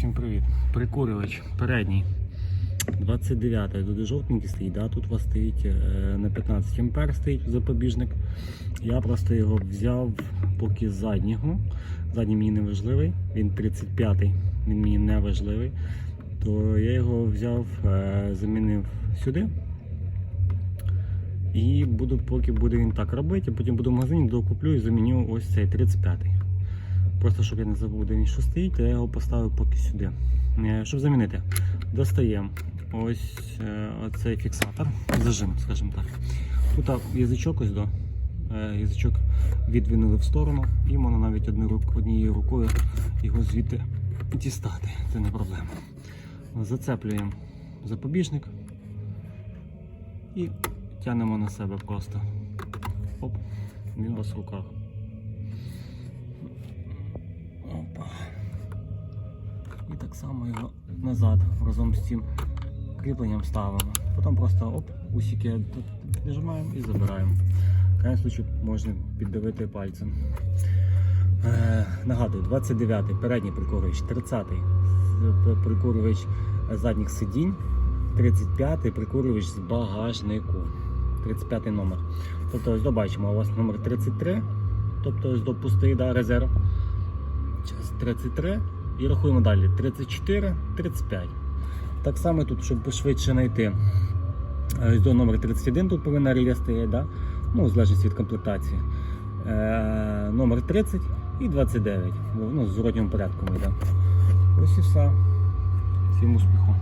Всім привіт. Прикурювач передній. 29 тут жовтенький стоїть, да? тут у вас стоїть е, на 15 ампер стоїть запобіжник. Я просто його взяв поки заднього. Задній мені не важливий, він 35-й, він мені не важливий. То я його взяв, е, замінив сюди. І буду, поки буде він так робити, а потім буду в магазині докуплю і заміню ось цей 35-й. Просто щоб я не забув, де він що стоїть, то я його поставив поки сюди. Е, Щоб замінити, достаємо ось е, оцей фіксатор, зажим, скажімо так. Тут язичок ось до. е, Язичок відвинули в сторону і можна навіть однією рукою його звідти дістати. Це не проблема. Зацеплюємо запобіжник і тягнемо на себе просто. Оп, він у вас в руках. Так само його назад разом з цим кріпленням ставимо. Потім просто оп, усіки нажимаємо і забираємо. В крайньому случаю можна піддавити пальцем. Е, нагадую, 29-й передній прикурювач, 30-й прикурювач задніх сидінь, 35-й прикурювач з багажнику. 35 номер. Тобто ось добачимо, у вас номер 33, тобто ось до пустий да, резерв. Час 33 і рахуємо далі. 34, 35. Так само тут, щоб швидше знайти. е, до номер 31 тут повинна рія стоять, да? ну, залежить від комплектації. Е, номер 30 і 29. Ну, в зворотньому порядку ми йде. Ось і все. Всім успіху.